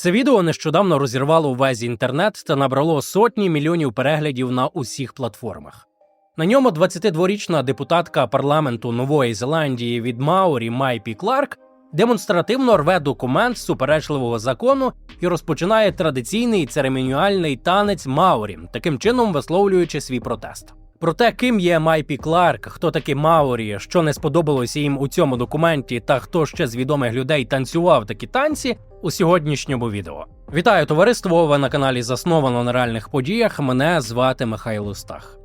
Це відео нещодавно розірвало весь інтернет та набрало сотні мільйонів переглядів на усіх платформах. На ньому 22-річна депутатка парламенту Нової Зеландії від Маурі Майпі Кларк демонстративно рве документ суперечливого закону і розпочинає традиційний церемоніальний танець Маурі, таким чином висловлюючи свій протест. Про те, ким є Майпі Кларк, хто такі Маорі, що не сподобалося їм у цьому документі, та хто ще з відомих людей танцював такі танці у сьогоднішньому відео. Вітаю товариство! Ви на каналі засновано на реальних подіях. Мене звати Михайло Стах.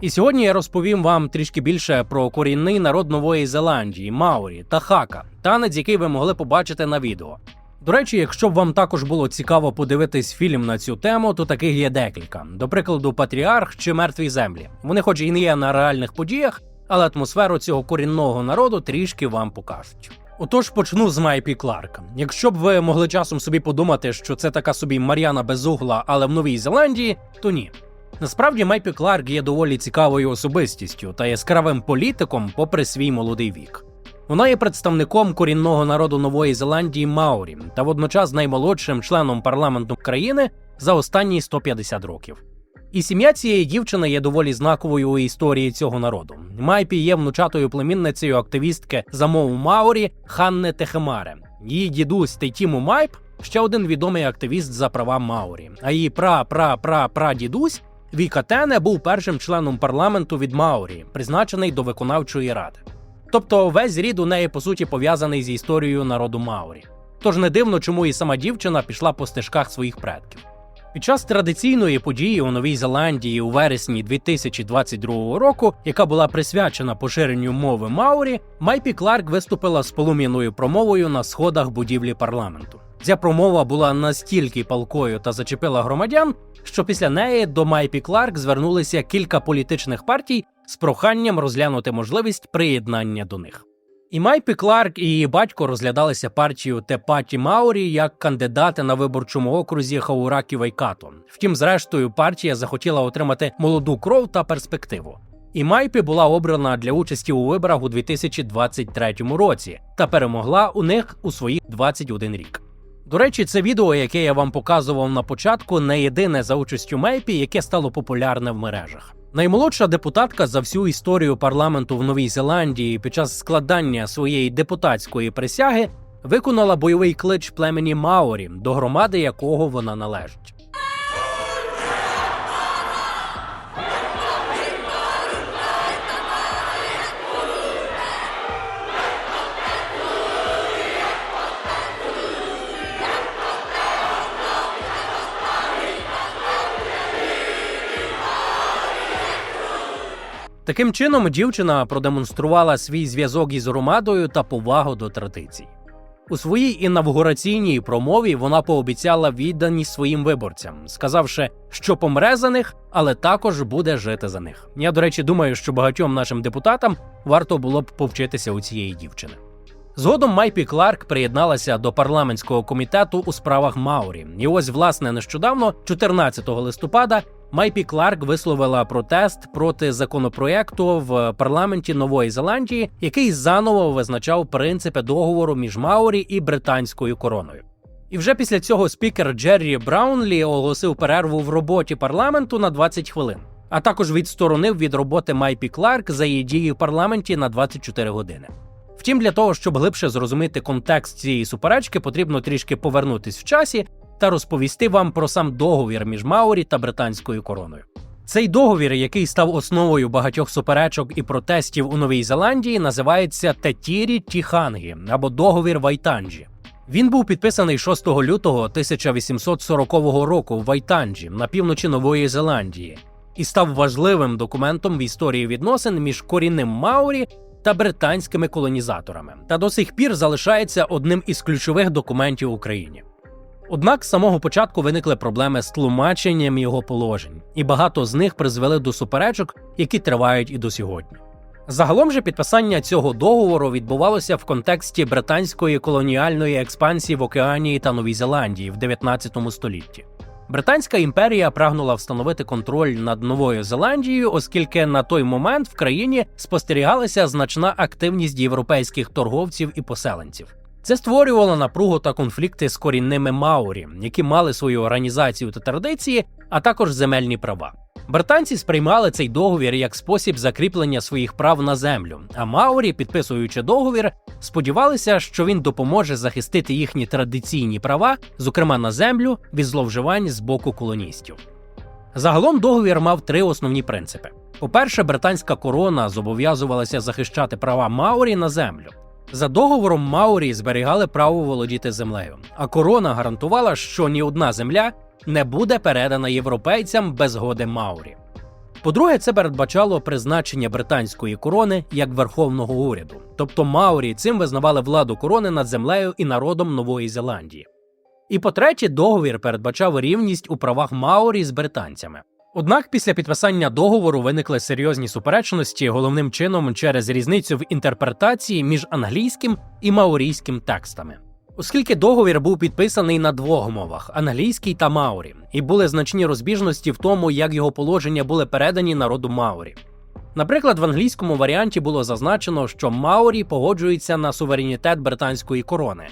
І сьогодні я розповім вам трішки більше про корінний народ Нової Зеландії, Маорі та Хака, танець, який ви могли побачити на відео. До речі, якщо б вам також було цікаво подивитись фільм на цю тему, то таких є декілька. До прикладу, Патріарх чи Мертві землі. Вони, хоч і не є на реальних подіях, але атмосферу цього корінного народу трішки вам покажуть. Отож почну з Майпі Кларка. Якщо б ви могли часом собі подумати, що це така собі Мар'яна Безугла, але в Новій Зеландії, то ні. Насправді Майпі Кларк є доволі цікавою особистістю та яскравим політиком, попри свій молодий вік. Вона є представником корінного народу Нової Зеландії Маорі та водночас наймолодшим членом парламенту країни за останні 150 років. І сім'я цієї дівчини є доволі знаковою у історії цього народу. Майпі є внучатою племінницею активістки за мову Маорі Ханни Техемаре. Її дідусь Тейтіму Майп ще один відомий активіст за права Маорі. А її пра-пра-пра-прадідусь Віка Тене був першим членом парламенту від Маорі, призначений до виконавчої ради. Тобто весь рід у неї по суті пов'язаний з історією народу Маорі. Тож не дивно, чому і сама дівчина пішла по стежках своїх предків. Під час традиційної події у Новій Зеландії у вересні 2022 року, яка була присвячена поширенню мови Маорі, Майпі Кларк виступила з полум'яною промовою на сходах будівлі парламенту. Ця промова була настільки палкою та зачепила громадян, що після неї до Майпі Кларк звернулися кілька політичних партій з проханням розглянути можливість приєднання до них. І Майпі Кларк і її батько розглядалися партією Тепаті Маорі як кандидати на виборчому окрузі Хауракі Вайкато. Втім, зрештою, партія захотіла отримати молоду кров та перспективу. І Майпі була обрана для участі у виборах у 2023 році та перемогла у них у своїх 21 рік. До речі, це відео, яке я вам показував на початку, не єдине за участю Мейпі, яке стало популярне в мережах. Наймолодша депутатка за всю історію парламенту в Новій Зеландії під час складання своєї депутатської присяги виконала бойовий клич племені Маорі, до громади якого вона належить. Таким чином, дівчина продемонструвала свій зв'язок із громадою та повагу до традицій. У своїй інавгураційній промові вона пообіцяла відданість своїм виборцям, сказавши, що помре за них, але також буде жити за них. Я, до речі, думаю, що багатьом нашим депутатам варто було б повчитися у цієї дівчини. Згодом Майпі Кларк приєдналася до парламентського комітету у справах Маурі. І ось, власне, нещодавно, 14 листопада, Майпі Кларк висловила протест проти законопроекту в парламенті Нової Зеландії, який заново визначав принципи договору між Маорі і британською короною. І вже після цього спікер Джеррі Браунлі оголосив перерву в роботі парламенту на 20 хвилин, а також відсторонив від роботи Майпі Кларк за її дії в парламенті на 24 години. Втім, для того, щоб глибше зрозуміти контекст цієї суперечки, потрібно трішки повернутись в часі та розповісти вам про сам договір між Маорі та британською короною. Цей договір, який став основою багатьох суперечок і протестів у Новій Зеландії, називається Тетірі Тіхангі або договір Вайтанджі. Він був підписаний 6 лютого 1840 року в Вайтанджі на півночі Нової Зеландії і став важливим документом в історії відносин між корінним Маорі та британськими колонізаторами, та до сих пір залишається одним із ключових документів в Україні. Однак з самого початку виникли проблеми з тлумаченням його положень, і багато з них призвели до суперечок, які тривають і до сьогодні. Загалом же підписання цього договору відбувалося в контексті британської колоніальної експансії в Океанії та Новій Зеландії в 19 столітті. Британська імперія прагнула встановити контроль над Новою Зеландією, оскільки на той момент в країні спостерігалася значна активність європейських торговців і поселенців. Це створювало напругу та конфлікти з корінними маорі, які мали свою організацію та традиції, а також земельні права. Британці сприймали цей договір як спосіб закріплення своїх прав на землю, а Маорі, підписуючи договір, сподівалися, що він допоможе захистити їхні традиційні права, зокрема на землю, від зловживань з боку колоністів. Загалом договір мав три основні принципи: по-перше, британська корона зобов'язувалася захищати права Маорі на землю. За договором Маорі зберігали право володіти землею, а корона гарантувала, що ні одна земля не буде передана європейцям без згоди Маорі. По-друге, це передбачало призначення британської корони як верховного уряду, тобто Маорі цим визнавали владу корони над землею і народом Нової Зеландії. І по-третє, договір передбачав рівність у правах Маорі з британцями. Однак після підписання договору виникли серйозні суперечності, головним чином через різницю в інтерпретації між англійським і маорійським текстами. Оскільки договір був підписаний на двох мовах англійській та маорі, і були значні розбіжності в тому, як його положення були передані народу Маорі. Наприклад, в англійському варіанті було зазначено, що Маорі погоджуються на суверенітет британської корони,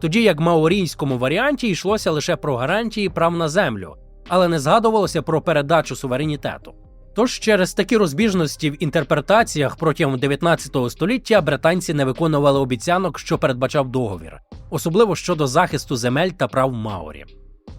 тоді як в маорійському варіанті йшлося лише про гарантії прав на землю, але не згадувалося про передачу суверенітету. Тож через такі розбіжності в інтерпретаціях протягом 19 століття британці не виконували обіцянок, що передбачав договір, особливо щодо захисту земель та прав Маорі.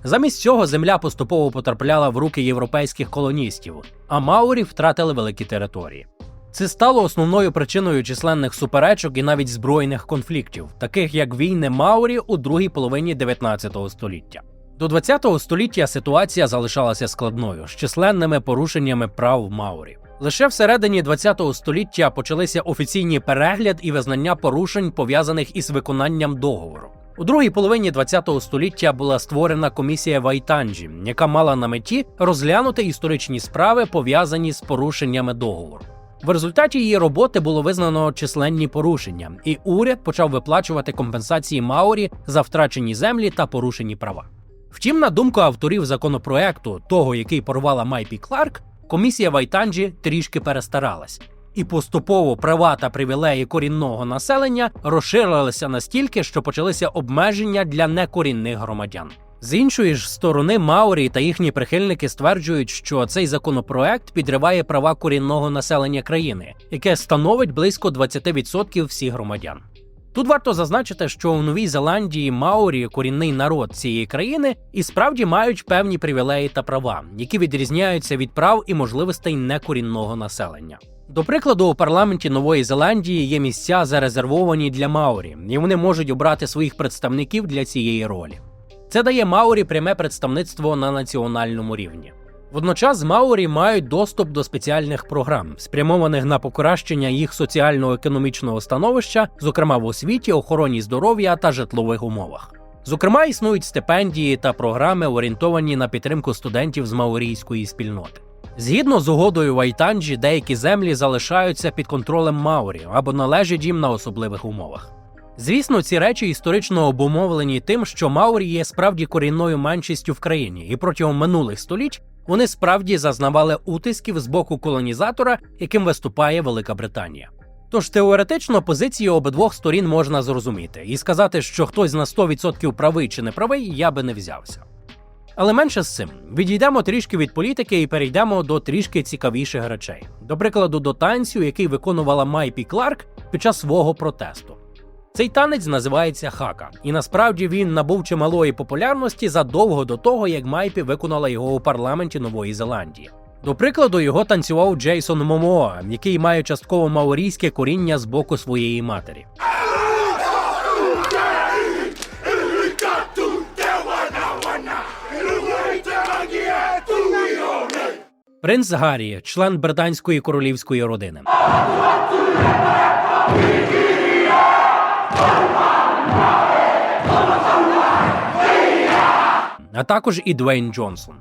Замість цього земля поступово потрапляла в руки європейських колоністів, а Маорі втратили великі території. Це стало основною причиною численних суперечок і навіть збройних конфліктів, таких як війни Маорі у другій половині 19 століття. До 20 століття ситуація залишалася складною з численними порушеннями прав Маорі. Лише всередині 20 століття почалися офіційні перегляд і визнання порушень, пов'язаних із виконанням договору. У другій половині 20 століття була створена комісія Вайтанджі, яка мала на меті розглянути історичні справи, пов'язані з порушеннями договору. В результаті її роботи було визнано численні порушення, і уряд почав виплачувати компенсації Маорі за втрачені землі та порушені права. Втім, на думку авторів законопроекту, того, який порвала Майпі Кларк, комісія Вайтанджі трішки перестаралась, і поступово права та привілеї корінного населення розширилися настільки, що почалися обмеження для некорінних громадян. З іншої ж сторони, Маорі та їхні прихильники стверджують, що цей законопроект підриває права корінного населення країни, яке становить близько 20% всіх громадян. Тут варто зазначити, що у Новій Зеландії Маорі, корінний народ цієї країни, і справді мають певні привілеї та права, які відрізняються від прав і можливостей некорінного населення. До прикладу, у парламенті Нової Зеландії є місця зарезервовані для Маорі, і вони можуть обрати своїх представників для цієї ролі. Це дає Маорі пряме представництво на національному рівні. Водночас Маорі мають доступ до спеціальних програм, спрямованих на покращення їх соціально-економічного становища, зокрема в освіті, охороні здоров'я та житлових умовах. Зокрема, існують стипендії та програми, орієнтовані на підтримку студентів з маорійської спільноти. Згідно з угодою Вайтанджі, деякі землі залишаються під контролем Маорі або належать їм на особливих умовах. Звісно, ці речі історично обумовлені тим, що Маорі є справді корінною меншістю в країні, і протягом минулих століть вони справді зазнавали утисків з боку колонізатора, яким виступає Велика Британія. Тож теоретично позиції обидвох сторін можна зрозуміти, і сказати, що хтось на 100% правий чи не правий, я би не взявся. Але менше з цим відійдемо трішки від політики і перейдемо до трішки цікавіших речей. До прикладу, до танцю, який виконувала Майпі Кларк під час свого протесту. Цей танець називається хака, і насправді він набув чималої популярності задовго до того, як Майпі виконала його у парламенті Нової Зеландії. До прикладу, його танцював Джейсон Момоа, який має частково маорійське коріння з боку своєї матері. Принц Гаррі, член британської королівської родини. А також і Двейн Джонсон.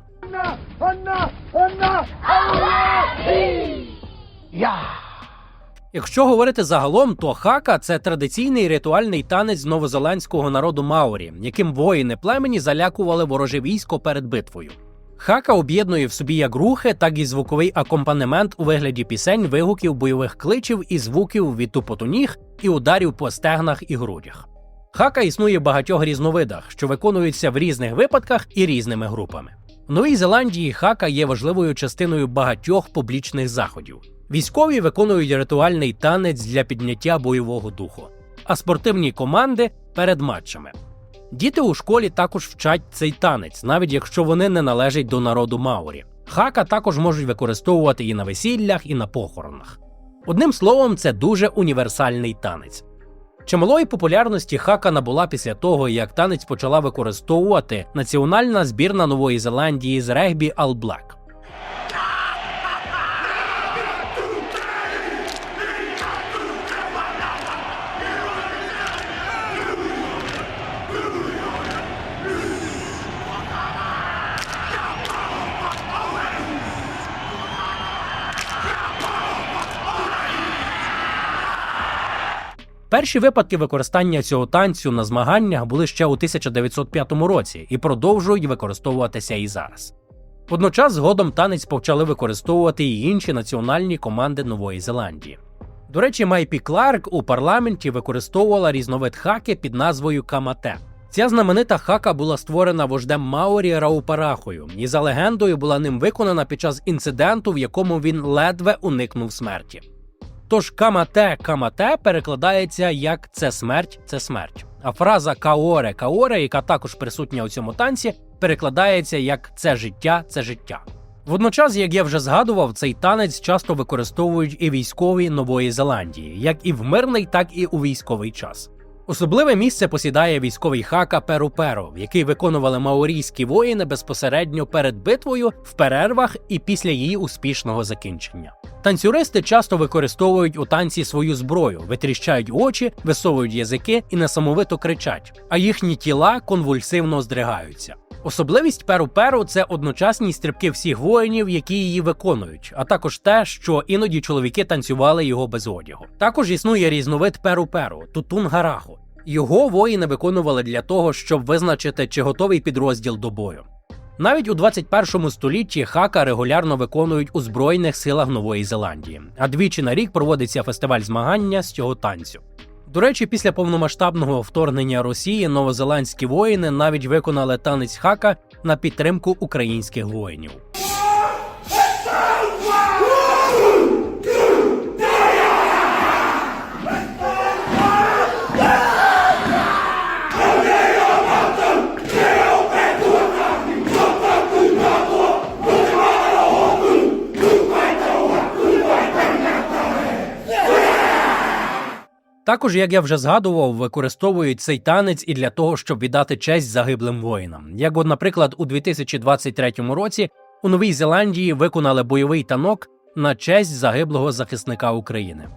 Якщо говорити загалом, то хака це традиційний ритуальний танець новозеландського народу Маорі, яким воїни племені залякували вороже військо перед битвою. Хака об'єднує в собі як рухи, так і звуковий акомпанемент у вигляді пісень, вигуків, бойових кличів і звуків від тупоту ніг і ударів по стегнах і грудях. Хака існує в багатьох різновидах, що виконуються в різних випадках і різними групами. В Новій Зеландії хака є важливою частиною багатьох публічних заходів. Військові виконують ритуальний танець для підняття бойового духу, а спортивні команди перед матчами. Діти у школі також вчать цей танець, навіть якщо вони не належать до народу Маорі. Хака також можуть використовувати і на весіллях, і на похоронах. Одним словом, це дуже універсальний танець. Чималої популярності хака набула після того, як танець почала використовувати національна збірна Нової Зеландії з регбі All Black. Перші випадки використання цього танцю на змаганнях були ще у 1905 році і продовжують використовуватися і зараз. Водночас згодом танець почали використовувати і інші національні команди Нової Зеландії. До речі, Майпі Кларк у парламенті використовувала різновид хаки під назвою Камате. Ця знаменита хака була створена вождем Маорі Раупарахою і за легендою була ним виконана під час інциденту, в якому він ледве уникнув смерті. Тож камате камате перекладається як це смерть, це смерть. А фраза каоре каоре, яка також присутня у цьому танці, перекладається як це життя, це життя. Водночас, як я вже згадував, цей танець часто використовують і військові Нової Зеландії, як і в мирний, так і у військовий час. Особливе місце посідає військовий хака Перу-Перу, який виконували маорійські воїни безпосередньо перед битвою, в перервах і після її успішного закінчення. Танцюристи часто використовують у танці свою зброю, витріщають очі, висовують язики і несамовито кричать, а їхні тіла конвульсивно здригаються. Особливість перу-перу це одночасні стрибки всіх воїнів, які її виконують, а також те, що іноді чоловіки танцювали його без одягу. Також існує різновид перу-перу тутун-гараху. Його воїни виконували для того, щоб визначити, чи готовий підрозділ до бою. Навіть у 21 столітті хака регулярно виконують у Збройних силах Нової Зеландії, а двічі на рік проводиться фестиваль змагання з цього танцю. До речі, після повномасштабного вторгнення Росії новозеландські воїни навіть виконали танець хака на підтримку українських воїнів. Також, як я вже згадував, використовують цей танець і для того, щоб віддати честь загиблим воїнам. Як, от, наприклад, у 2023 році у Новій Зеландії виконали бойовий танок на честь загиблого захисника України.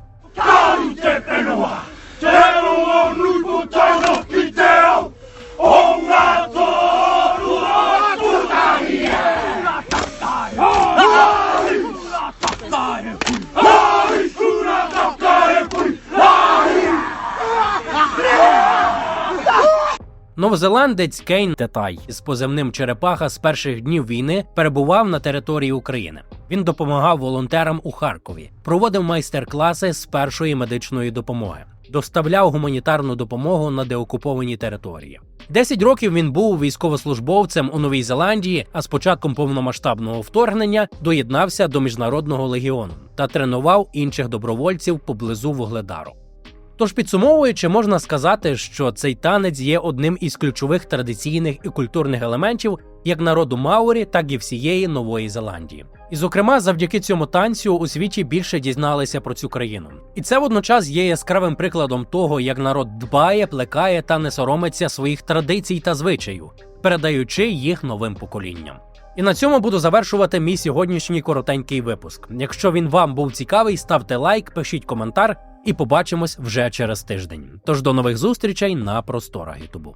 Новозеландець Кейн Тетай з позивним Черепаха з перших днів війни перебував на території України. Він допомагав волонтерам у Харкові, проводив майстер-класи з першої медичної допомоги, доставляв гуманітарну допомогу на деокуповані території. Десять років він був військовослужбовцем у Новій Зеландії, а з початком повномасштабного вторгнення доєднався до міжнародного легіону та тренував інших добровольців поблизу Вугледару. Тож підсумовуючи, можна сказати, що цей танець є одним із ключових традиційних і культурних елементів як народу Маорі, так і всієї Нової Зеландії. І, зокрема, завдяки цьому танцю у світі більше дізналися про цю країну. І це водночас є яскравим прикладом того, як народ дбає, плекає та не соромиться своїх традицій та звичаїв, передаючи їх новим поколінням. І на цьому буду завершувати мій сьогоднішній коротенький випуск. Якщо він вам був цікавий, ставте лайк, пишіть коментар і побачимось вже через тиждень. Тож до нових зустрічей на просторах Ютубу.